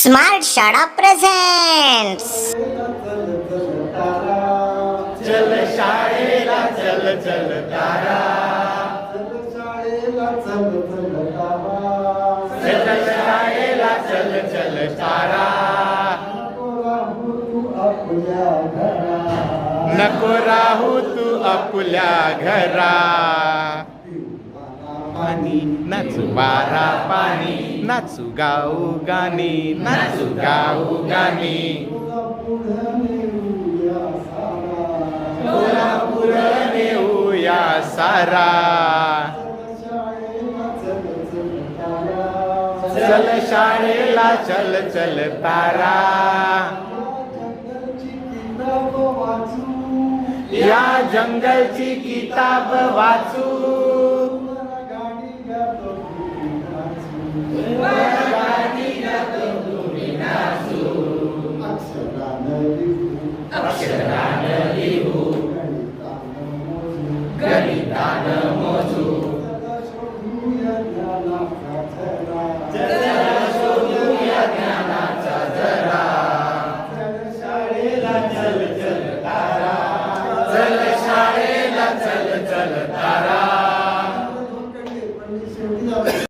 Smart शाळा presents चल शाळेला चल चल तारा चल शाळेला चल चल तारा नको राहू तू आपल्या घरा. पाणी नाचू बारा पाणी नाचू गाऊ गाणी नाचू गाऊ गाणी. कोल्हापूर नेऊया सारा. चल शाळेला चल चल तारा. या जंगलची किताब वाचू. अक्षरानं लिहू गणितानं मोजू शोधूया ज्ञानाचा जरा शाळेला चल चल तारा. चल शाळेला चल चल तारा शाळा बदलली बघ बघ बाई आता गुरुजी नाचे गाई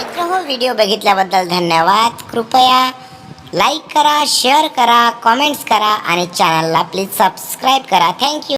मित्र हो व्हिडिओ बघितल्याबद्दल धन्यवाद. कृपया लाईक करा शेअर करा कॉमेंट्स करा आणि चॅनलला प्लीज सबस्क्राईब करा. थँक्यू